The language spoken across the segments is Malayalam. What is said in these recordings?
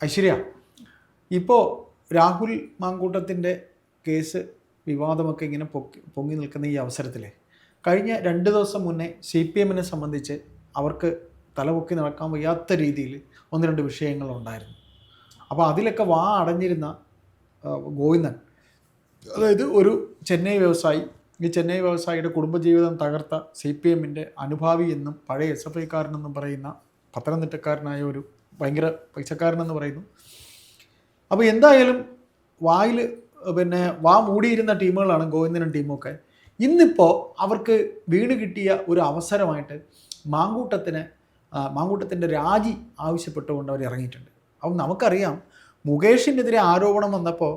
ഐശ്വര്യ ഇപ്പോൾ രാഹുൽ മാങ്കൂട്ടത്തിന്റെ കേസ് വിവാദമൊക്കെ ഇങ്ങനെ പൊക്കി പൊങ്ങി നിൽക്കുന്ന ഈ അവസരത്തിൽ കഴിഞ്ഞ രണ്ട് ദിവസം മുന്നേ സി പി എമ്മിനെ സംബന്ധിച്ച് അവർക്ക് തലപൊക്കി നടക്കാൻ വയ്യാത്ത രീതിയിൽ ഒന്ന് രണ്ട് വിഷയങ്ങളുണ്ടായിരുന്നു അപ്പോൾ അതിലൊക്കെ വാ അടഞ്ഞിരുന്ന ഗോവിന്ദൻ. അതായത് ഒരു ചെന്നൈ വ്യവസായി ഈ ചെന്നൈ വ്യവസായിയുടെ കുടുംബജീവിതം തകർത്ത സി പി എമ്മിന്റെ അനുഭാവി എന്നും പഴയ എസ് എഫ് ഐക്കാരനെന്നും പറയുന്ന പത്തനംതിട്ടക്കാരനായ ഒരു ഭയങ്കര പൈസക്കാരനെന്ന് പറയുന്നു. അപ്പോൾ എന്തായാലും വായിൽ പിന്നെ വാ മൂടിയിരുന്ന ടീമുകളാണ് ഗോവിന്ദനും ടീമൊക്കെ ഇന്നിപ്പോൾ അവർക്ക് വീണ് കിട്ടിയ ഒരു അവസരമായിട്ട് മാങ്കൂട്ടത്തിന് മാങ്കൂട്ടത്തിന്റെ രാജി ആവശ്യപ്പെട്ടുകൊണ്ട് അവർ ഇറങ്ങിയിട്ടുണ്ട്. അപ്പം നമുക്കറിയാം മുകേഷിനെതിരെ ആരോപണം വന്നപ്പോൾ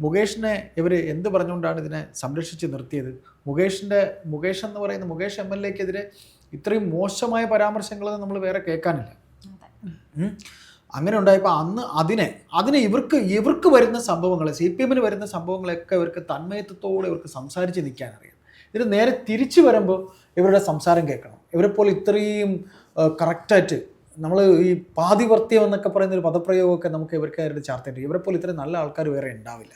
മുകേഷിനെ ഇവർ എന്ത് പറഞ്ഞുകൊണ്ടാണ് ഇതിനെ സംരക്ഷിച്ച് നിർത്തിയത്? മുകേഷിന്റെ മുകേഷ് എന്ന് പറയുന്ന മുകേഷ് എം എൽ എക്കെതിരെ ഇത്രയും മോശമായ പരാമർശങ്ങളൊന്നും നമ്മൾ വേറെ കേൾക്കാനില്ല. അങ്ങനെ ഉണ്ടായപ്പോൾ അന്ന് അതിനെ അതിനെ ഇവർക്ക് ഇവർക്ക് വരുന്ന സംഭവങ്ങൾ സി പി എമ്മിന് വരുന്ന സംഭവങ്ങളൊക്കെ ഇവർക്ക് തന്മയത്വത്തോടെ ഇവർക്ക് സംസാരിച്ച് നിൽക്കാൻ അറിയാം. ഇത് നേരെ തിരിച്ചു വരുമ്പോൾ ഇവരുടെ സംസാരം കേൾക്കണം. ഇവരെ പോലെ ഇത്രയും കറക്റ്റായിട്ട് നമ്മൾ ഈ പാതിവർത്തിയം എന്നൊക്കെ പറയുന്ന ഒരു പദപ്രയോഗമൊക്കെ നമുക്ക് ഇവർക്ക് അവരുടെ ചാർത്തേണ്ടി ഇവരെ പോലെ ഇത്രയും നല്ല ആൾക്കാർ വേറെ ഉണ്ടാവില്ല.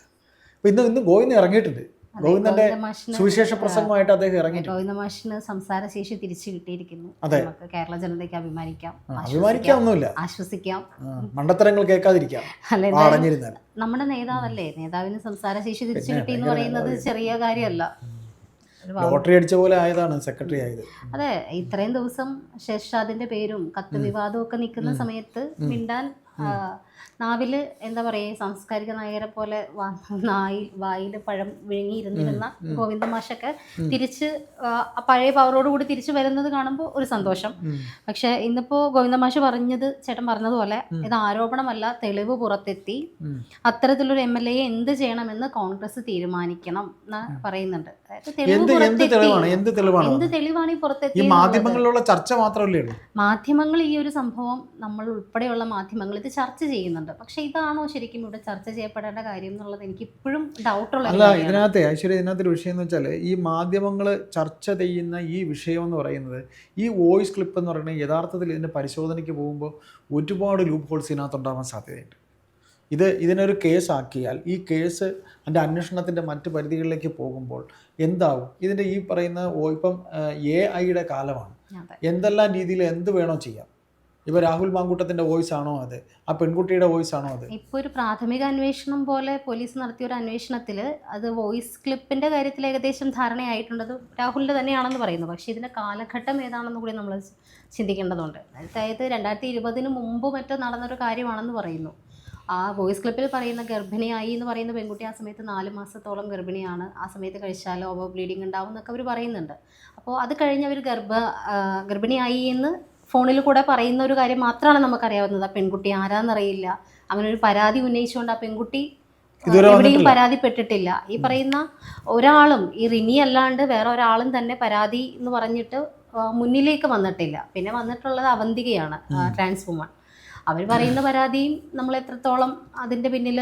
അപ്പോൾ ഇന്ന് ഇന്ന് ഗോവിന്ദ് ഇറങ്ങിയിട്ടുണ്ട്. ഗോവിന്ദന്റെ ഗോവിന്ദ മാഷിന് സുവിശേഷ പ്രസംഗമായിട്ട് അദ്ദേഹം ഇറങ്ങി ഗോവിന്ദ മാഷിന് സംസാരശേഷി തിരിച്ചു കിട്ടിയിരിക്കുന്നു. നമുക്ക് കേരള ജനതയ്ക്ക് അഭിമാനിക്കാം അഭിമാനിക്കാമൊന്നുമില്ല ആശ്വസിക്കാം മണ്ടത്തരങ്ങൾ കേൾക്കാതിരിക്കാം. നമ്മുടെ നേതാവല്ലേ? നേതാവിന് സംസാര ശേഷി തിരിച്ചു കിട്ടി എന്ന് പറയുന്നത് ചെറിയ കാര്യമല്ല. ലോട്ടറി അടിച്ച പോലെ ആയതാണ് സെക്രട്ടറി ആയത്. അതെ ഇത്രയും ദിവസം ശേഷാദിന്റെ പേരും കത്ത് വിവാദവും ഒക്കെ നിൽക്കുന്ന സമയത്ത് മിണ്ടാൻ ആ, നാവിൽ എന്താ പറയുക സാംസ്കാരിക നായരെ പോലെ നായി വായിൽ പഴം വിഴുങ്ങിയിരുന്നിരുന്ന ഗോവിന്ദ മാഷൊക്കെ തിരിച്ച് പഴയ പവറോട് കൂടി തിരിച്ചു വരുന്നത് കാണുമ്പോൾ ഒരു സന്തോഷം. പക്ഷെ ഇന്നിപ്പോ ഗോവിന്ദ മാഷ് പറഞ്ഞത് ചേട്ടൻ പറഞ്ഞതുപോലെ ഇത് ആരോപണമല്ല തെളിവ് പുറത്തെത്തി. അത്തരത്തിലൊരു എം എൽ എ എന്ത് ചെയ്യണമെന്ന് കോൺഗ്രസ് തീരുമാനിക്കണം എന്ന് പറയുന്നുണ്ട്. എന്ത് തെളിവാണ്? ഈ പുറത്തെത്തി മാധ്യമങ്ങളിലുള്ള ചർച്ച മാത്രമല്ലേ മാധ്യമങ്ങൾ ഈ ഒരു സംഭവം നമ്മൾ ഉൾപ്പെടെയുള്ള മാധ്യമങ്ങൾ ഇത് ചർച്ച ചെയ്യുന്നുണ്ട്. പക്ഷേ ഇതാണോ ശരിക്കും ഇവിടെ ചർച്ച ചെയ്യപ്പെടേണ്ട കാര്യം എന്നുള്ളത് എനിക്ക് ഇപ്പോഴും ഡൗട്ടുള്ള അല്ല ഇതിനകത്ത് ഐശ്വര്യ ഇതിനകത്തൊരു വിഷയം എന്ന് വെച്ചാൽ ഈ മാധ്യമങ്ങൾ ചർച്ച ചെയ്യുന്ന ഈ വിഷയം എന്ന് പറയുന്നത് ഈ വോയിസ് ക്ലിപ്പ് എന്ന് പറയുന്നത് യഥാർത്ഥത്തിൽ ഇതിന്റെ പരിശോധനയ്ക്ക് പോകുമ്പോൾ ഒരുപാട് ലൂപ്പ് ഹോൾസ് ഇതിനകത്ത് ഉണ്ടാവാൻ സാധ്യതയുണ്ട്. ഇത് ഇതിനൊരു കേസ് ആക്കിയാൽ ഈ കേസ് അതിന്റെ അന്വേഷണത്തിന്റെ മറ്റ് പരിധികളിലേക്ക് പോകുമ്പോൾ എന്താവും? ഇതിന്റെ ഈ പറയുന്ന ഇപ്പം എ ഐയുടെ കാലമാണ്. എന്തെല്ലാം രീതിയിൽ എന്ത് വേണോ ചെയ്യാം. ഇപ്പോൾ രാഹുൽ മാങ്കൂട്ടത്തിന്റെ വോയിസ് ആണോ അത്? ആ പെൺകുട്ടിയുടെ വോയിസ് ആണോ അത്? ഇപ്പോൾ ഒരു പ്രാഥമിക അന്വേഷണം പോലെ പോലീസ് നടത്തിയ ഒരു അന്വേഷണത്തിൽ അത് വോയിസ് ക്ലിപ്പിന്റെ കാര്യത്തിൽ ഏകദേശം ധാരണയായിട്ടുണ്ട്. രാഹുലിന്റെ തന്നെയാണെന്ന് പറയുന്നു. പക്ഷേ ഇതിന്റെ കാലഘട്ടം ഏതാണെന്ന് കൂടി നമ്മൾ ചിന്തിക്കേണ്ടതുണ്ട്. അതായത് രണ്ടായിരത്തി ഇരുപതിന് മുമ്പ് മറ്റോ നടന്നൊരു കാര്യമാണെന്ന് പറയുന്നു. ആ വോയിസ് ക്ലിപ്പിൽ പറയുന്ന ഗർഭിണിയായി എന്ന് പറയുന്ന പെൺകുട്ടി ആ സമയത്ത് നാല് മാസത്തോളം ഗർഭിണിയാണ്. ആ സമയത്ത് കഴിച്ചാൽ ഓവർ ബ്ലീഡിങ് ഉണ്ടാവും എന്നൊക്കെ അവർ പറയുന്നുണ്ട്. അപ്പോൾ അത് കഴിഞ്ഞ് അവർ ഗർഭ ഗർഭിണിയായി എന്ന് ഫോണിൽ കൂടെ പറയുന്ന ഒരു കാര്യം മാത്രമാണ് നമുക്കറിയാവുന്നത്. ആ പെൺകുട്ടി ആരാന്നറിയില്ല. അങ്ങനെ ഒരു പരാതി ഉന്നയിച്ചുകൊണ്ട് ആ പെൺകുട്ടി എവിടെയും പരാതിപ്പെട്ടിട്ടില്ല. ഈ പറയുന്ന ഒരാളും ഈ റിനി അല്ലാണ്ട് വേറെ ഒരാളും തന്നെ പരാതി എന്ന് പറഞ്ഞിട്ട് മുന്നിലേക്ക് വന്നിട്ടില്ല. പിന്നെ വന്നിട്ടുള്ളത് അവന്തികയാണ് ട്രാൻസ് വുമൺ. അവർ പറയുന്ന പരാതിയും നമ്മൾ എത്രത്തോളം അതിന്റെ പിന്നിൽ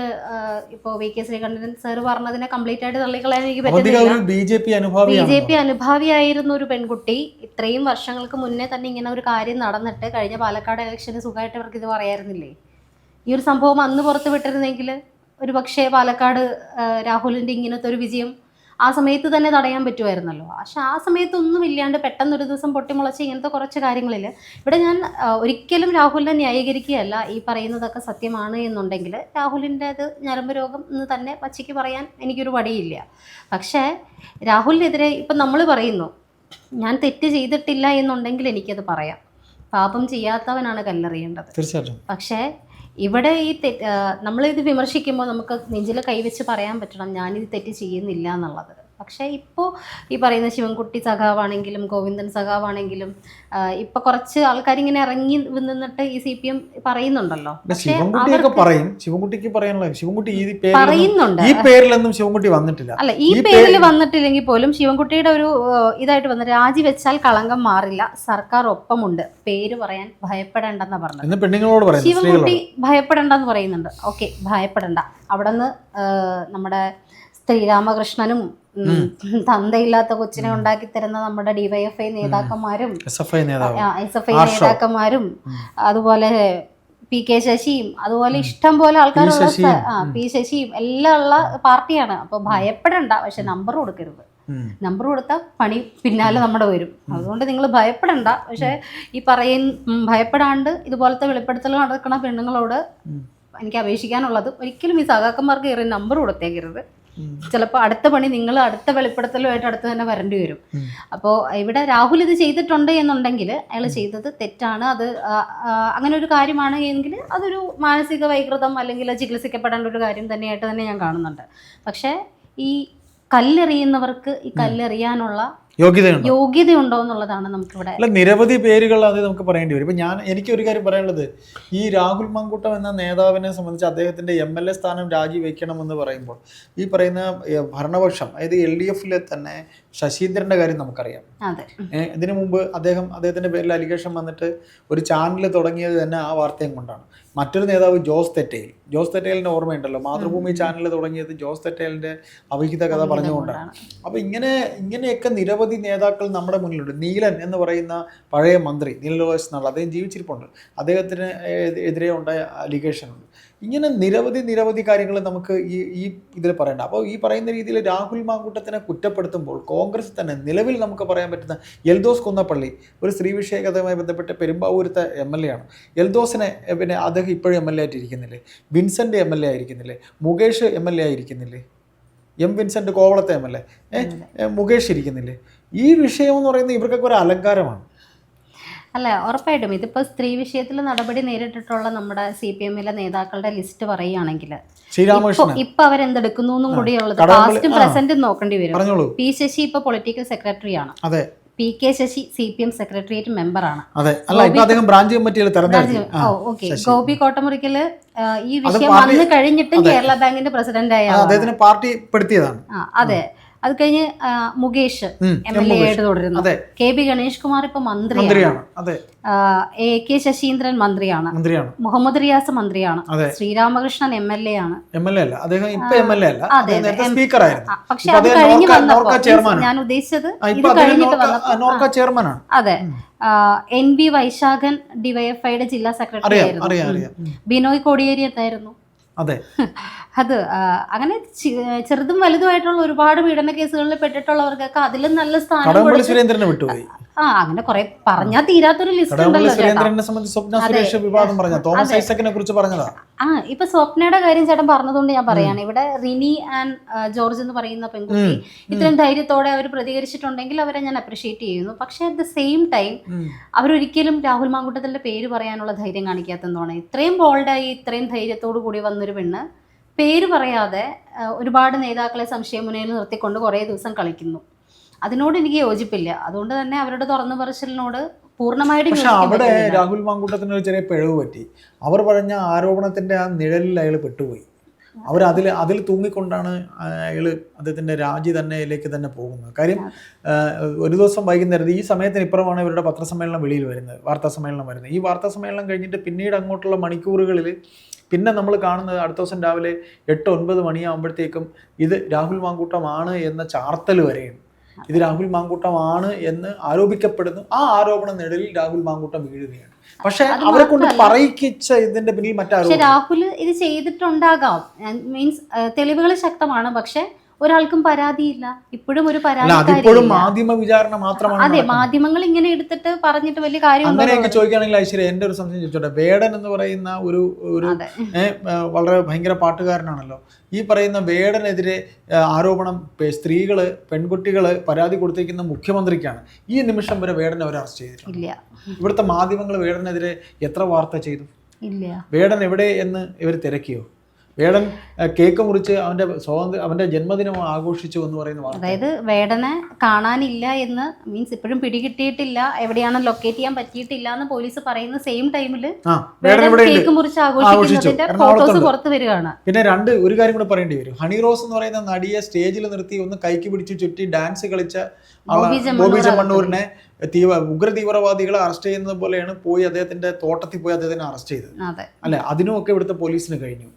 ഇപ്പോൾ വി കെ ശ്രീകണ്ഠൻ സാർ പറഞ്ഞതിനെ കംപ്ലീറ്റ് ആയിട്ട് തള്ളിക്കളയാൻ എനിക്ക് പറ്റുന്നില്ല. B J P B J P അനുഭാവിയായിരുന്ന ഒരു പെൺകുട്ടി ഇത്രയും വർഷങ്ങൾക്ക് മുന്നേ തന്നെ ഇങ്ങനെ ഒരു കാര്യം നടന്നിട്ട് കഴിഞ്ഞ പാലക്കാട് ഇലക്ഷന് സുഖമായിട്ട് അവർക്ക് ഇത് പറയായിരുന്നില്ലേ ഈ ഒരു സംഭവം അന്ന് പുറത്ത് വിട്ടിരുന്നെങ്കിൽ ഒരു പക്ഷേ പാലക്കാട് രാഹുലിന്റെ ഇങ്ങനത്തെ ഒരു വിജയം ആ സമയത്ത് തന്നെ തടയാൻ പറ്റുമായിരുന്നല്ലോ. പക്ഷെ ആ സമയത്തൊന്നും ഇല്ലാണ്ട് പെട്ടെന്ന് ഒരു ദിവസം പൊട്ടിമുളച്ച് ഇങ്ങനത്തെ കുറച്ച് കാര്യങ്ങളിൽ ഇവിടെ ഞാൻ ഒരിക്കലും രാഹുലിനെ ന്യായീകരിക്കുകയല്ല ഈ പറയുന്നതൊക്കെ സത്യമാണ് എന്നുണ്ടെങ്കിൽ രാഹുലിന്റെ അത് ഞരമ്പ് രോഗം എന്ന് തന്നെ പച്ചയ്ക്ക് പറയാൻ എനിക്കൊരു വടിയില്ല പക്ഷേ രാഹുലിനെതിരെ ഇപ്പം നമ്മൾ പറയുന്നു ഞാൻ തെറ്റ് ചെയ്തിട്ടില്ല എന്നുണ്ടെങ്കിൽ എനിക്കത് പറയാം. പാപം ചെയ്യാത്തവനാണ് കല്ലെറിയേണ്ടത്. തീർച്ചയായിട്ടും. പക്ഷേ ഇവിടെ ഈ തെറ്റ് നമ്മളിത് വിമർശിക്കുമ്പോൾ നമുക്ക് നെഞ്ചിൽ കൈവച്ച് പറയാൻ പറ്റണം ഞാനിത് തെറ്റ് ചെയ്യുന്നില്ല എന്നുള്ളത്. പക്ഷേ ഇപ്പോൾ ഈ പറയുന്ന ശിവൻകുട്ടി സഖാവാണെങ്കിലും ഗോവിന്ദൻ സഖാവാണെങ്കിലും ഇപ്പൊ കുറച്ച് ആൾക്കാർ ഇങ്ങനെ ഇറങ്ങി നിന്നിട്ട് ഈ സി പി എം പറയുന്നുണ്ടല്ലോ. ശിവൻകുട്ടിയൊക്കെ പറയും. ശിവൻകുട്ടിക്ക് പറയാനുള്ള ശിവൻകുട്ടി ഈ പറയുന്നുണ്ട്. ഈ പേരിലൊന്നും ശിവൻകുട്ടി വന്നിട്ടില്ല. അല്ല ഈ പേരിൽ വന്നിട്ടില്ലെങ്കിൽ പോലും ശിവൻകുട്ടിയുടെ ഒരു ഇതായിട്ട് വന്ന് രാജിവെച്ചാൽ കളങ്കം മാറില്ല. സർക്കാർ ഒപ്പമുണ്ട്. പേര് പറയാൻ ഭയപ്പെടേണ്ടെന്നാ പറഞ്ഞത്. ശിവൻകുട്ടി ഭയപ്പെടേണ്ടെന്ന് പറയുന്നുണ്ട്. ഓക്കെ ഭയപ്പെടണ്ട. അവിടെ നിന്ന് നമ്മുടെ ശ്രീരാമകൃഷ്ണനും തന്തയില്ലാത്ത കൊച്ചിനെ ഉണ്ടാക്കി തരുന്ന നമ്മുടെ ഡിവൈഎഫ്ഐ നേതാക്കന്മാരും എസ് എഫ് ഐ. നേതാക്കന്മാരും അതുപോലെ പി കെ ശശിയും അതുപോലെ ഇഷ്ടം പോലെ ആൾക്കാരുള്ള ആ പി ശശിയും എല്ലാം ഉള്ള പാർട്ടിയാണ്. അപ്പൊ ഭയപ്പെടണ്ട പക്ഷെ നമ്പർ കൊടുക്കരുത്. നമ്പർ കൊടുത്താൽ പണി പിന്നാലെ നമ്മുടെ വരും. അതുകൊണ്ട് നിങ്ങൾ ഭയപ്പെടണ്ട. പക്ഷെ ഈ പറയുന്ന ഭയപ്പെടാണ്ട് ഇതുപോലത്തെ വെളിപ്പെടുത്തൽ നടക്കുന്ന പെണ്ണുങ്ങളോട് എനിക്ക് അപേക്ഷിക്കാനുള്ളത് ഒരിക്കലും ഈ സഹാക്കന്മാർക്ക് കയറി നമ്പർ കൊടുത്തേക്കരുത്. ചിലപ്പോൾ അടുത്ത പണി നിങ്ങൾ അടുത്ത വെളിപ്പെടുത്തലുമായിട്ട് അടുത്ത് തന്നെ വരേണ്ടി വരും. അപ്പോൾ ഇവിടെ രാഹുൽ ഇത് ചെയ്തിട്ടുണ്ട് എന്നുണ്ടെങ്കിൽ അയാൾ ചെയ്തത് തെറ്റാണ്. അത് അങ്ങനെ ഒരു കാര്യമാണ് എങ്കിൽ അതൊരു മാനസിക വൈകൃതം അല്ലെങ്കിൽ ചികിത്സിക്കപ്പെടേണ്ട ഒരു കാര്യം തന്നെയായിട്ട് തന്നെ ഞാൻ കാണുന്നുണ്ട്. പക്ഷേ ഈ കല്ലെറിയുന്നവർക്ക് ഈ കല്ലെറിയാനുള്ള യോഗ്യത യോഗ്യതയുണ്ടോ എന്നുള്ളതാണ് നമുക്കിവിടെ അല്ല നിരവധി പേരുകൾ അത് നമുക്ക് പറയേണ്ടി വരും. ഇപ്പൊ ഞാൻ എനിക്ക് ഒരു കാര്യം പറയാനുള്ളത്. ഈ രാഹുൽ മങ്കൂട്ടം എന്ന നേതാവിനെ സംബന്ധിച്ച് അദ്ദേഹത്തിന്റെ എം എൽ എ സ്ഥാനം രാജിവെക്കണമെന്ന് പറയുമ്പോൾ ഈ പറയുന്ന ഭരണപക്ഷം അതായത് എൽ ഡി എഫിലെ തന്നെ ശശീന്ദ്രന്റെ കാര്യം നമുക്കറിയാം. ഇതിനു മുമ്പ് അദ്ദേഹം അദ്ദേഹത്തിന്റെ പേരിൽ അലിഗേഷൻ വന്നിട്ട് ഒരു ചാനൽ തുടങ്ങിയത് തന്നെ ആ വാർത്തയും കൊണ്ടാണ്. മറ്റൊരു നേതാവ് ജോസ് തെറ്റയിൽ ജോസ് തെറ്റേലിന്റെ ഓർമ്മയുണ്ടല്ലോ? മാതൃഭൂമി ചാനൽ തുടങ്ങിയത് ജോസ് തെറ്റേലിന്റെ അവിഹിത കഥ പറഞ്ഞുകൊണ്ടാണ്. അപ്പോൾ ഇങ്ങനെ ഇങ്ങനെയൊക്കെ നിരവധി നേതാക്കൾ നമ്മുടെ മുന്നിലുണ്ട്. നീലൻ എന്ന് പറയുന്ന പഴയ മന്ത്രി നീലോസ് എന്നുള്ള അദ്ദേഹം ജീവിച്ചിരിപ്പുണ്ട്. അദ്ദേഹത്തിന് എതിരെ ഉണ്ടായ അലിഗേഷൻ ഉണ്ട് ഇങ്ങനെ നിരവധി നിരവധി കാര്യങ്ങൾ നമുക്ക് ഈ ഈ ഇതിൽ പറയണ്ട. അപ്പോൾ ഈ പറയുന്ന രീതിയിൽ രാഹുൽ മാങ്കൂട്ടത്തിനെ കുറ്റപ്പെടുത്തുമ്പോൾ കോൺഗ്രസ് തന്നെ നിലവിൽ നമുക്ക് പറയാൻ പറ്റുന്ന എൽദോസ് കുന്നപ്പള്ളി ഒരു സ്ത്രീ വിഷയകതയുമായി ബന്ധപ്പെട്ട് പെരുമ്പാവൂരത്തെ എം എൽ എ ആണ് എൽദോസിനെ പിന്നെ അദ്ദേഹം ഇപ്പോഴും എം എൽ എ ആയിട്ടിരിക്കുന്നില്ലേ വിൻസെന്റ് എം എൽ എ ആയിരിക്കുന്നില്ലേ? മുകേഷ് എം എൽ എ ആയിരിക്കുന്നില്ലേ? എം വിൻസെന്റ് കോവളത്തെ എം എൽ എ. മുകേഷ് ഇരിക്കുന്നില്ലേ? ഈ വിഷയം എന്ന് പറയുന്നത് ഇവർക്കൊക്കെ ഒരു അലങ്കാരമാണ്. അല്ല ഉറപ്പായിട്ടും. ഇതിപ്പോൾ സ്ത്രീ വിഷയത്തിൽ നടപടി നേരിട്ടിട്ടുള്ള നമ്മുടെ സി പി എമ്മിലെ നേതാക്കളുടെ ലിസ്റ്റ് പറയുകയാണെങ്കിൽ. ഇപ്പൊ അവരെന്തെടുക്കുന്നു എന്നും കൂടിയുള്ളത് പാസ്റ്റും പ്രസന്റും നോക്കേണ്ടി വരും. പി ശശി ഇപ്പൊ പൊളിറ്റിക്കൽ സെക്രട്ടറി ആണ്. P K Sasi C P M secretariat അദ്ദേഹം ബ്രാഞ്ച് ഗോപി കോട്ടമുറിക്കൽ ഈ വിഷയം വന്നു കഴിഞ്ഞിട്ടും കേരള ബാങ്കിന്റെ പ്രസിഡന്റ് ആയ. അദ്ദേഹത്തിന് പാർട്ടി അതെ. അത് കഴിഞ്ഞ് മുകേഷ് എം എൽ എ ആയിട്ട് തുടരുന്നു. കെ പി ഗണേഷ് കുമാർ ഇപ്പൊ മന്ത്രിയാണ്. എ കെ ശശീന്ദ്രൻ മന്ത്രിയാണ്. മന്ത്രിയാണ്. മുഹമ്മദ് റിയാസ് മന്ത്രിയാണ്. ശ്രീരാമകൃഷ്ണൻ എം എൽ എ ആണ്. പക്ഷെ അത് കഴിഞ്ഞ് വന്നപ്പോ ഞാൻ ഉദ്ദേശിച്ചത് ഇത് കഴിഞ്ഞിട്ട് വന്നപ്പോ അതെ. എൻ ബി വൈശാഖൻ ഡിവൈഎഫ്ഐയുടെ ജില്ലാ സെക്രട്ടറി ആയിരുന്നു. ബിനോയ് കോടിയേരി എന്തായിരുന്നു? അതെ. അത് അങ്ങനെ ചെറുതും വലുതുമായിട്ടുള്ള ഒരുപാട് പീഡന കേസുകളിൽ പെട്ടിട്ടുള്ളവർക്കൊക്കെ അതിലും നല്ല സ്ഥാനം വിട്ടുപോയി. ആ അങ്ങനെ കുറെ പറഞ്ഞാൽ തീരാത്തൊരു ലിസ്റ്റ് ഉണ്ടല്ലോ ചേട്ടാ. സുരേന്ദ്രനെ സംബന്ധിച്ച് സ്വപ്ന സുരേഷ് വിവാദം പറഞ്ഞ തോമസ് ഐസക്കിനെ കുറിച്ച് പറഞ്ഞതാ. ആ ഇപ്പൊ സ്വപ്നയുടെ കാര്യം ചേട്ടൻ പറഞ്ഞതുകൊണ്ട് ഞാൻ പറയാണ്. ഇവിടെ റിനി ആൻഡ് ജോർജ് എന്ന് പറയുന്ന പെൺകുട്ടി ഇത്രയും ധൈര്യത്തോടെ അവർ പ്രതികരിച്ചിട്ടുണ്ടെങ്കിൽ അവരെ ഞാൻ അപ്രിഷിയേറ്റ് ചെയ്യുന്നു. പക്ഷെ അറ്റ് ദ സെയിം ടൈം. അവരൊരിക്കലും രാഹുൽ മാങ്കൂട്ടത്തിന്റെ പേര് പറയാനുള്ള ധൈര്യം കാണിക്കാത്തതാണ് ഇത്രയും ബോൾഡായി ഇത്രയും ധൈര്യത്തോടു കൂടി വന്നൊരു പെണ്ണ് പേര് പറയാതെ ഒരുപാട് നേതാക്കളെ സംശയമുനയിൽ നിർത്തിക്കൊണ്ട് കുറേ ദിവസം കളിക്കുന്നു. അതിനോട് എനിക്ക് യോജിപ്പില്ല. അതുകൊണ്ട് തന്നെ അവരുടെ തുറന്നു പറച്ചിലിനോട് പൂർണമായിട്ട് പക്ഷെ അവിടെ രാഹുൽ മാങ്കൂട്ടത്തിന് ഒരു ചെറിയ പിഴവ് പറ്റി. അവർ പറഞ്ഞ ആരോപണത്തിന്റെ ആ നിഴലിൽ അയാൾ പെട്ടുപോയി. അവർ അതിൽ അതിൽ തൂങ്ങിക്കൊണ്ടാണ് അയാൾ അദ്ദേഹത്തിന്റെ രാജി തന്നെയിലേക്ക് തന്നെ പോകുന്നത്. കാര്യം ഒരു ദിവസം വൈകുന്നേരം ഈ സമയത്തിന് ഇപ്പുറമാണ് ഇവരുടെ പത്രസമ്മേളനം വെളിയിൽ വരുന്നത് വാർത്താ സമ്മേളനം വരുന്നത്. ഈ വാർത്താ സമ്മേളനം കഴിഞ്ഞിട്ട് പിന്നീട് അങ്ങോട്ടുള്ള മണിക്കൂറുകളിൽ പിന്നെ നമ്മൾ കാണുന്നത് അടുത്ത ദിവസം രാവിലെ എട്ട് ഒൻപത് മണിയാകുമ്പോഴത്തേക്കും ഇത് രാഹുൽ മാങ്കൂട്ടമാണ് എന്ന ചാർത്തൽ വരെയുണ്ട് ഇത് രാഹുൽ മാങ്കൂട്ടമാണ് എന്ന് ആരോപിക്കപ്പെടുന്നു. ആ ആരോപണ നിഴലിൽ രാഹുൽ മാങ്കൂട്ടം വീഴുകയാണ്. പക്ഷെ അവരെ കൊണ്ട് പറയിച്ച പറയിക്കിച്ച ഇതിന്റെ പിന്നിൽ മറ്റാരും രാഹുൽ ഇത് ചെയ്തിട്ടുണ്ടാകാം. മീൻസ് തെളിവുകൾ ശക്തമാണ്. പക്ഷെ ഒരാൾക്കും പരാതിയില്ല. ഇപ്പോഴും ഒരു പരാതി മാധ്യമ വിചാരണ മാത്രമാണ് അതെ മാധ്യമങ്ങൾ ഇങ്ങനെ എടുത്തിട്ട് പറഞ്ഞിട്ട് വലിയ കാര്യം അങ്ങനെയൊക്കെ ചോദിക്കുകയാണെങ്കിൽ ഐശ്വര്യ എന്റെ ഒരു സംശയം ചോദിച്ചോട്ടെ? വേടൻ എന്ന് പറയുന്ന ഒരു ഒരു വളരെ ഭയങ്കര പാട്ടുകാരനാണല്ലോ. ഈ പറയുന്ന വേടനെതിരെ ആരോപണം പെ- സ്ത്രീകൾ പെൺകുട്ടികൾ പരാതി കൊടുത്തിരിക്കുന്ന മുഖ്യമന്ത്രിക്കാണ്. ഈ നിമിഷം വരെ വേടനെ അവർ അറസ്റ്റ് ചെയ്തിട്ടില്ല ഇവിടുത്തെ മാധ്യമങ്ങൾ വേടനെതിരെ എത്ര വാർത്ത ചെയ്തു? ഇല്ല. വേടൻ എവിടെ എന്ന് ഇവർ തിരക്കിയോ? വേടൻ കേക്ക് മുറിച്ച് അവന്റെ സ്വാതന്ത്ര്യ അവന്റെ ജന്മദിനം ആഘോഷിച്ചു എന്ന് പറയുന്ന അതായത് വേടനെ കാണാനില്ല എന്ന് മീൻസ് ഇപ്പോഴും പിടികിട്ടിയിട്ടില്ല. എവിടെയാണ് ലൊക്കേറ്റ് ചെയ്യാൻ പറ്റിയിട്ടില്ല എന്ന് പോലീസ് പറയുന്ന സെയിം ടൈമിൽ കേക്ക് മുറിച്ച്. ആഘോഷിക്കുന്നതിന്റെ ഫോട്ടോസ് പുറത്തു വരികയാണ്. പിന്നെ രണ്ട് ഒരു കാര്യം കൂടെ പറയേണ്ടി വരും. ഹണി റോസ് എന്ന് പറയുന്ന നടിയെ സ്റ്റേജിൽ നിർത്തി ഒന്ന് കൈക്ക് പിടിച്ച് ചുറ്റി ഡാൻസ് കളിച്ച ബോബി ചെമ്മണ്ണൂരിനെ തീവ്ര ഉഗ്ര തീവ്രവാദികളെ അറസ്റ്റ് ചെയ്യുന്നത് പോലെയാണ് പോയി അദ്ദേഹത്തിന്റെ തോട്ടത്തിൽ പോയി അദ്ദേഹത്തിനെ അറസ്റ്റ് ചെയ്തത്. അല്ലെ? അതിനുമൊക്കെ ഇവിടുത്തെ പോലീസിന് കഴിഞ്ഞു.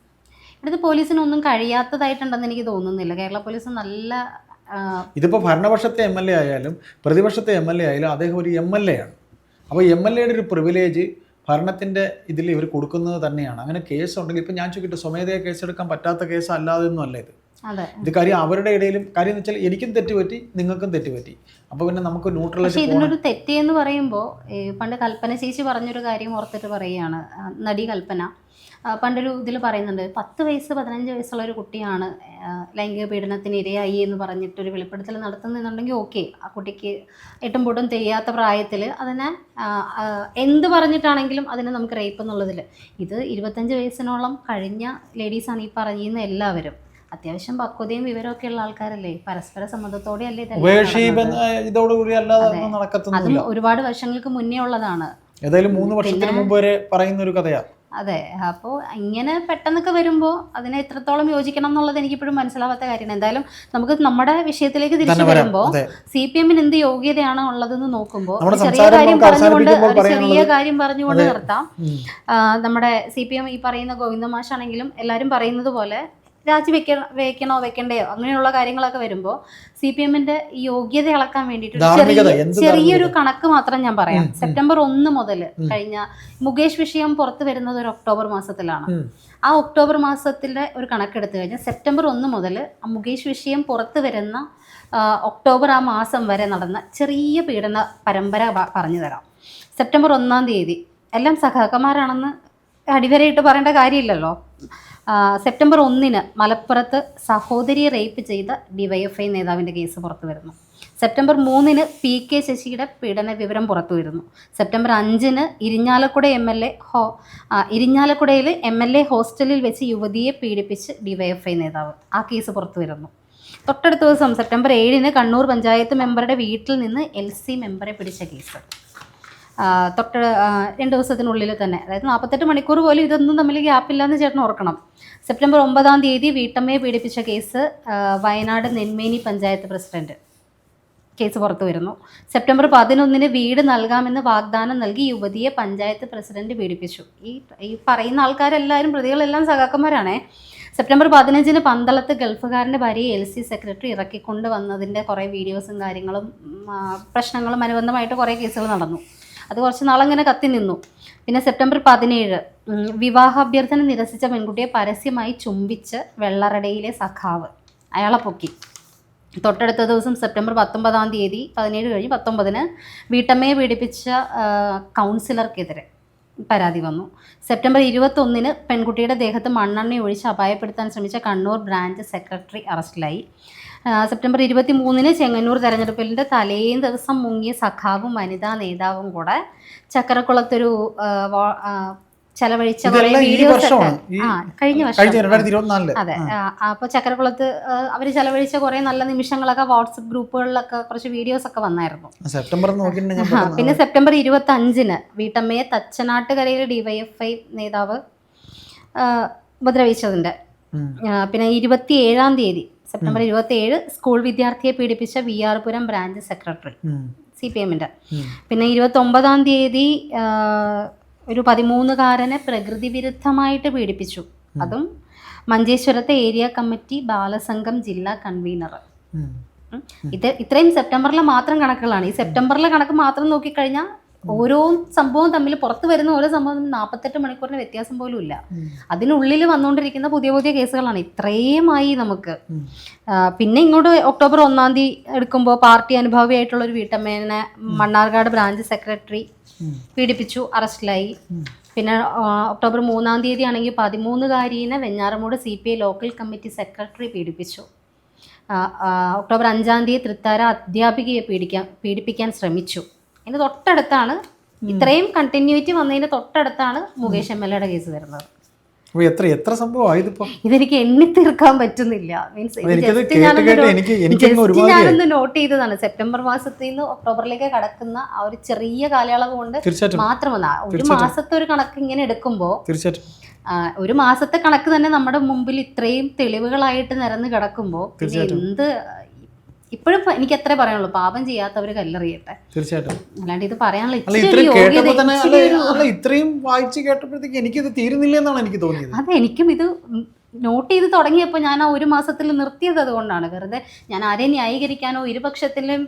ഇവിടുത്തെ പോലീസിനൊന്നും കഴിയാത്തതായിട്ടുണ്ടെന്ന് എനിക്ക് തോന്നുന്നില്ല. കേരള പോലീസ് നല്ല ഇതിപ്പോൾ ഭരണപക്ഷത്തെ എം എൽ എ ആയാലും പ്രതിപക്ഷത്തെ എം എൽ എ ആയാലും അദ്ദേഹം ഒരു എം എൽ എ ആണ്. അപ്പോൾ എം എൽ എയുടെ ഒരു പ്രിവിലേജ് ഭരണത്തിന്റെ ഇതിൽ ഇവർ കൊടുക്കുന്നത് തന്നെയാണ്. അങ്ങനെ കേസ് ഉണ്ടെങ്കിൽ ഇപ്പം ഞാൻ ചോദിക്കട്ടെ സ്വമേധയാ കേസെടുക്കാൻ പറ്റാത്ത കേസ് അല്ലാതെ ഒന്നും അല്ല ഇത്. ഇത് കാര്യം അവരുടെ ഇടയിലും കാര്യം എന്ന് വെച്ചാൽ എനിക്കും തെറ്റുപറ്റി നിങ്ങൾക്കും തെറ്റുപറ്റി. അപ്പോൾ പിന്നെ നമുക്ക് പക്ഷെ ഇതിനൊരു തെറ്റ് എന്ന് പറയുമ്പോൾ പണ്ട് കൽപ്പന ചേച്ചി പറഞ്ഞൊരു കാര്യം ഓർത്തിട്ട് പറയുകയാണ്. നടി കൽപ്പന. പണ്ടൊരു ഇതിൽ പറയുന്നുണ്ട് പത്ത് വയസ്സ് പതിനഞ്ച് വയസ്സുള്ള ഒരു കുട്ടിയാണ് ലൈംഗിക പീഡനത്തിന് ഇരയായി എന്ന് പറഞ്ഞിട്ട് ഒരു വെളിപ്പെടുത്തൽ നടത്തുന്നുണ്ടെങ്കിൽ ഓക്കെ. ആ കുട്ടിക്ക് എട്ടും പൊട്ടും തെയ്യാത്ത പ്രായത്തിൽ അതിനെ എന്ത് പറഞ്ഞിട്ടാണെങ്കിലും അതിനെ നമുക്ക് റേപ്പ് എന്നുള്ളതിൽ ഇത് ഇരുപത്തഞ്ച് വയസ്സിനോളം കഴിഞ്ഞ ലേഡീസാണ് ഈ പറയുന്ന എല്ലാവരും. അത്യാവശ്യം പക്വതയും വിവരമൊക്കെ ഉള്ള ആൾക്കാരല്ലേ? പരസ്പര സമ്മതത്തോടെ അല്ലേ? ഇതോടുകൂടി അതും. ഒരുപാട് വർഷങ്ങൾക്ക് മുന്നേ ഉള്ളതാണ്. ഏതായാലും മൂന്ന് വർഷത്തിന് മുമ്പ് വരെ പറയുന്ന ഒരു കഥയാ. അതെ. അപ്പോൾ ഇങ്ങനെ പെട്ടെന്നൊക്കെ വരുമ്പോൾ അതിനെ എത്രത്തോളം യോജിക്കണം എന്നുള്ളത് എനിക്ക് ഇപ്പോഴും മനസ്സിലാവാത്ത കാര്യമാണ്. എന്തായാലും നമുക്ക് നമ്മുടെ വിഷയത്തിലേക്ക് തിരിച്ചു വരുമ്പോൾ സി പി എമ്മിന് എന്ത് യോഗ്യതയാണ് ഉള്ളതെന്ന് നോക്കുമ്പോൾ ചെറിയ കാര്യം പറഞ്ഞുകൊണ്ട് ഒരു ചെറിയ കാര്യം പറഞ്ഞുകൊണ്ട്. നിർത്താം. നമ്മുടെ സി പി എം ഈ പറയുന്ന ഗോവിന്ദമാഷാണെങ്കിലും എല്ലാവരും പറയുന്നത് പോലെ രാജിവെക്ക വെക്കണോ വെക്കണ്ടയോ അങ്ങനെയുള്ള കാര്യങ്ങളൊക്കെ വരുമ്പോൾ സി പി എമ്മിന്റെ യോഗ്യത അളക്കാൻ വേണ്ടിയിട്ട് ചെറിയൊരു കണക്ക് മാത്രം ഞാൻ പറയാം. സെപ്റ്റംബർ ഒന്ന് മുതൽ കഴിഞ്ഞ മുകേഷ് വിഷയം പുറത്തു വരുന്നത് ഒരു ഒക്ടോബർ മാസത്തിലാണ്. ആ ഒക്ടോബർ മാസത്തിലെ ഒരു കണക്കെടുത്തു കഴിഞ്ഞാൽ സെപ്റ്റംബർ ഒന്ന് മുതൽ ആ മുകേഷ് വിഷയം പുറത്തു വരുന്ന ഒക്ടോബർ ആ മാസം വരെ നടന്ന ചെറിയ പീഡന പരമ്പര പറഞ്ഞു തരാം. സെപ്റ്റംബർ ഒന്നാം തീയതി. എല്ലാം സഖാക്കന്മാരാണെന്ന് അടിവരയിട്ട് പറയേണ്ട കാര്യമില്ലല്ലോ. സെപ്റ്റംബർ ഒന്നിന് മലപ്പുറത്ത് സഹോദരിയെ റേപ്പ് ചെയ്ത ഡിവൈഎഫ്ഐ നേതാവിന്റെ കേസ് പുറത്തു വരുന്നു. സെപ്റ്റംബർ മൂന്നിന് പി കെ ശശിയുടെ പീഡന വിവരം പുറത്തു വരുന്നു. സെപ്റ്റംബർ അഞ്ചിന് ഇരിഞ്ഞാലക്കുട എം എൽ എ ഹോ ഇരിഞ്ഞാലക്കുടയിൽ എം എൽ എ ഹോസ്റ്റലിൽ വെച്ച് യുവതിയെ പീഡിപ്പിച്ച് ഡിവൈഎഫ്ഐ നേതാവ്. ആ കേസ് പുറത്തു വരുന്നു. തൊട്ടടുത്ത ദിവസം സെപ്റ്റംബർ ഏഴിന് കണ്ണൂർ പഞ്ചായത്ത് മെമ്പറുടെ വീട്ടിൽ നിന്ന് എൽ സി മെമ്പറെ പിടിച്ച കേസ്. തൊട്ട് രണ്ട് ദിവസത്തിനുള്ളിൽ തന്നെ. അതായത് നാൽപ്പത്തെട്ട് മണിക്കൂർ പോലും ഇതൊന്നും തമ്മിൽ ഗ്യാപ്പില്ലാന്ന് ചേട്ടൻ ഓർക്കണം. സെപ്റ്റംബർ ഒമ്പതാം തീയതി വീട്ടമ്മയെ പീഡിപ്പിച്ച case Wayanad Nenmeni panchayat president case പുറത്തു വരുന്നു. സെപ്റ്റംബർ പതിനൊന്നിന് വീട് നൽകാമെന്ന് വാഗ്ദാനം നൽകി യുവതിയെ പഞ്ചായത്ത് പ്രസിഡന്റ് പീഡിപ്പിച്ചു. ഈ ഈ പറയുന്ന ആൾക്കാരെല്ലാവരും പ്രതികളെല്ലാം സഖാക്കന്മാരാണേ. സെപ്റ്റംബർ പതിനഞ്ചിന് പന്തളത്ത് ഗൾഫുകാരന്റെ ഭാര്യയെ എൽ സി സെക്രട്ടറി ഇറക്കിക്കൊണ്ട് വന്നതിന്റെ കുറേ വീഡിയോസും കാര്യങ്ങളും പ്രശ്നങ്ങളും അനുബന്ധമായിട്ട് കുറേ കേസുകൾ നടന്നു. അത് കുറച്ച് നാളങ്ങനെ കത്തി നിന്നു. പിന്നെ സെപ്റ്റംബർ പതിനേഴ് വിവാഹ വിവാഹാഭ്യർത്ഥന നിരസിച്ച പെൺകുട്ടിയെ പരസ്യമായി ചുംബിച്ച് വെള്ളറടയിലെ സഖാവ് അയാളെ പൊക്കി. തൊട്ടടുത്ത ദിവസം സെപ്റ്റംബർ പത്തൊമ്പതാം തീയതി പതിനേഴ് കഴിഞ്ഞ് പത്തൊമ്പതിന് വീട്ടമ്മയെ പീഡിപ്പിച്ച കൗൺസിലർക്കെതിരെ പരാതി വന്നു. സെപ്റ്റംബർ ഇരുപത്തൊന്നിന് പെൺകുട്ടിയുടെ ദേഹത്ത് മണ്ണെണ്ണ ഒഴിച്ച് അപായപ്പെടുത്താൻ ശ്രമിച്ച കണ്ണൂർ ബ്രാഞ്ച് സെക്രട്ടറി അറസ്റ്റിലായി. സെപ്റ്റംബർ ഇരുപത്തി മൂന്നിന് ചെങ്ങന്നൂർ തെരഞ്ഞെടുപ്പിന്റെ തലേ ദിവസം മുങ്ങിയ സഖാവും വനിതാ നേതാവും കൂടെ ചക്കരക്കുളത്തൊരു ചെലവഴിച്ച കുറേ വീഡിയോസ് ആ കഴിഞ്ഞ വർഷം. അതെ. അപ്പോൾ ചക്കരക്കുളത്ത് അവർ ചെലവഴിച്ച കുറെ നല്ല നിമിഷങ്ങളൊക്കെ വാട്സപ്പ് ഗ്രൂപ്പുകളിലൊക്കെ കുറച്ച് വീഡിയോസ് ഒക്കെ വന്നായിരുന്നു. സെപ്റ്റംബർ പിന്നെ സെപ്റ്റംബർ ഇരുപത്തി അഞ്ചിന് വീട്ടമ്മയെ തച്ചനാട്ടുകരയിലെ ഡിവൈഎഫ്ഐ നേതാവ് ഉപദ്രവിച്ചതിന്റെ. പിന്നെ ഇരുപത്തി ഏഴാം തീയതി സെപ്റ്റംബർ ഇരുപത്തി ഏഴ് സ്കൂൾ വിദ്യാർത്ഥിയെ പീഡിപ്പിച്ച V R Puram branch secretary. C P എമ്മിന്റെ പിന്നെ ഇരുപത്തി ഒമ്പതാം തീയതി ഒരു പതിമൂന്നുകാരനെ പ്രകൃതി വിരുദ്ധമായിട്ട് പീഡിപ്പിച്ചു അതും മഞ്ചേശ്വരത്തെ ഏരിയ കമ്മിറ്റി ബാലസംഘം ജില്ലാ കൺവീനർ ഇത് ഇത്രയും സെപ്റ്റംബറിലെ മാത്രം കണക്കുകളാണ്. ഈ സെപ്റ്റംബറിലെ കണക്ക് മാത്രം നോക്കിക്കഴിഞ്ഞാൽ ഓരോ സംഭവം തമ്മിൽ പുറത്ത് വരുന്ന ഓരോ സംഭവം തമ്മിൽ നാൽപ്പത്തെട്ട് മണിക്കൂറിന് വ്യത്യാസം പോലും ഇല്ല അതിനുള്ളിൽ വന്നുകൊണ്ടിരിക്കുന്ന പുതിയ പുതിയ കേസുകളാണ്. ഇത്രയുമായി നമുക്ക്. പിന്നെ ഇങ്ങോട്ട് ഒക്ടോബർ ഒന്നാം തീയതി എടുക്കുമ്പോൾ പാർട്ടി അനുഭാവിയായിട്ടുള്ള ഒരു വീട്ടമ്മേനെ മണ്ണാർക്കാട് ബ്രാഞ്ച് സെക്രട്ടറി. പീഡിപ്പിച്ചു അറസ്റ്റിലായി. പിന്നെ ഒക്ടോബർ മൂന്നാം തീയതി ആണെങ്കിൽ പതിമൂന്നുകാരീനെ Venjaramoodu C P I local committee secretary പീഡിപ്പിച്ചു. ഒക്ടോബർ അഞ്ചാം തീയതി തൃത്താര അധ്യാപികയെ പീഡിക്കാൻ പീഡിപ്പിക്കാൻ ശ്രമിച്ചു. അതിന് തൊട്ടടുത്താണ്. ഇത്രയും കണ്ടിന്യൂറ്റി വന്നതിന്റെ തൊട്ടടുത്താണ് മുകേഷ് എം എൽ എയുടെ കേസ് വരുന്നത്. എത്ര എത്ര ഇതെനിക്ക് എണ്ണി തീർക്കാൻ പറ്റുന്നില്ല മീൻസ് ഞാനൊന്ന് നോട്ട് ചെയ്തതാണ്. സെപ്റ്റംബർ മാസത്തിൽ നിന്ന് ഒക്ടോബറിലേക്ക് കടക്കുന്ന ആ ഒരു ചെറിയ കാലയളവ് കൊണ്ട് മാത്രമല്ല ഒരു മാസത്തെ ഒരു കണക്ക് ഇങ്ങനെ എടുക്കുമ്പോൾ തീർച്ചയായിട്ടും. ഒരു മാസത്തെ കണക്ക് തന്നെ നമ്മുടെ മുമ്പിൽ ഇത്രയും തെളിവുകളായിട്ട് നിരന്ന് കിടക്കുമ്പോൾ എന്ത് ഇപ്പോഴും എനിക്ക് എത്ര പറയാനുള്ളൂ. പാപം ചെയ്യാത്തവർ കല്ലെറിയട്ടെ. തീർച്ചയായിട്ടും. അല്ലാണ്ട് ഇത് പറയാനുള്ള ഇത്രയും വായിച്ചു കേട്ടപ്പോഴത്തേക്ക് എനിക്കിത് തീരുന്നില്ല എന്നാണ് എനിക്ക് തോന്നിയത്. അതെ എനിക്കും ഇത് നോട്ട് ചെയ്ത് തുടങ്ങിയപ്പോൾ ഞാൻ ആ ഒരു മാസത്തിൽ നിർത്തിയത് അതുകൊണ്ടാണ്. വെറുതെ ഞാൻ ആരെയും ന്യായീകരിക്കാനോ ഇരുപക്ഷത്തിലും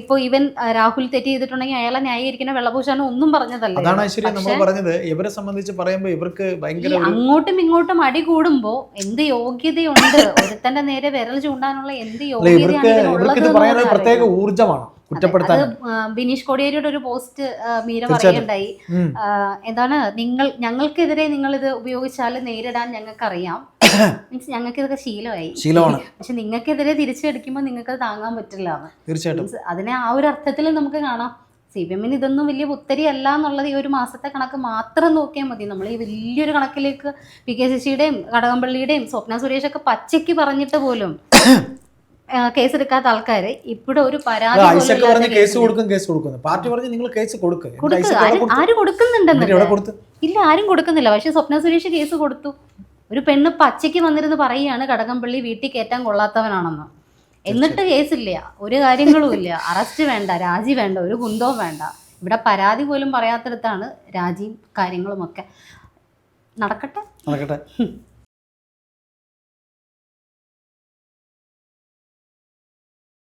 ഇപ്പോൾ ഇവൻ രാഹുൽ തെറ്റ് ചെയ്തിട്ടുണ്ടെങ്കിൽ അയാളെ ന്യായീകരിക്കണോ വെള്ളപൂശാനോ ഒന്നും പറഞ്ഞതല്ല അതാണ് ഐശ്വര്യ നമ്മൾ പറഞ്ഞത്. ഇവരെ സംബന്ധിച്ച് പറയുമ്പോൾ ഇവർക്ക് ഭയങ്കര അങ്ങോട്ടും ഇങ്ങോട്ടും അടി കൂടുമ്പോൾ എന്ത് യോഗ്യതയുണ്ട്? ഒരുത്തന്റെ നേരെ വിരൽ ചൂണ്ടാനുള്ള എന്ത് യോഗ്യതയാണ് പ്രത്യേക ഊർജമാണ് കുറ്റപ്പെടുത്താൻ. ബിനീഷ് കോടിയേരിയുടെ ഒരു പോസ്റ്റ് മീര. പറയുണ്ടായി എന്താണ് നിങ്ങൾ ഞങ്ങൾക്കെതിരെ നിങ്ങൾ ഇത് ഉപയോഗിച്ചാൽ നേരിടാൻ ഞങ്ങൾക്കറിയാം. മീൻസ് ഞങ്ങൾക്ക് ഇതൊക്കെ ശീലമായി. ശീലമാണ്. പക്ഷെ നിങ്ങൾക്കെതിരെ തിരിച്ചടിക്കുമ്പോൾ നിങ്ങൾക്ക് താങ്ങാൻ പറ്റില്ല. തീർച്ചയായിട്ടും. അതിനെ ആ ഒരു അർത്ഥത്തിൽ നമുക്ക് കാണാം. സി പി എമ്മിന് ഇതൊന്നും വലിയ ഉത്തരി അല്ല എന്നുള്ളത് ഈ ഒരു മാസത്തെ കണക്ക് മാത്രം നോക്കിയാൽ മതി. നമ്മൾ ഈ വലിയൊരു കണക്കിലേക്ക് പി കെ ശശിയുടെയും കടകംപള്ളിയുടെയും സ്വപ്ന സുരേഷൊക്കെ പച്ചയ്ക്ക് പറഞ്ഞിട്ട് പോലും കേസെടുക്കാത്ത ആൾക്കാർ ഇവിടെ ഒരു പരാതി കേസ് കൊടുക്കും കേസ് കൊടുക്കുന്നു. പാർട്ടി പറഞ്ഞു നിങ്ങൾ കേസ് കൊടുക്കുക ആര് കൊടുക്കുന്നുണ്ടെന്ന് ഇല്ല ആരും കൊടുക്കുന്നില്ല. പക്ഷെ സ്വപ്ന സുരേഷ് കേസ് കൊടുത്തു. ഒരു പെണ്ണ് പച്ചയ്ക്ക് വന്നിരുന്ന് പറയുകയാണ് കടകംപള്ളി വീട്ടിൽ കയറ്റാൻ കൊള്ളാത്തവനാണെന്ന്. എന്നിട്ട് കേസില്ല. ഒരു കാര്യങ്ങളും ഇല്ല. അറസ്റ്റ് വേണ്ട രാജി വേണ്ട ഒരു കുന്തവും വേണ്ട. ഇവിടെ പരാതി പോലും പറയാത്തടത്താണ് രാജിയും കാര്യങ്ങളുമൊക്കെ. നടക്കട്ടെ? നടക്കട്ടെ.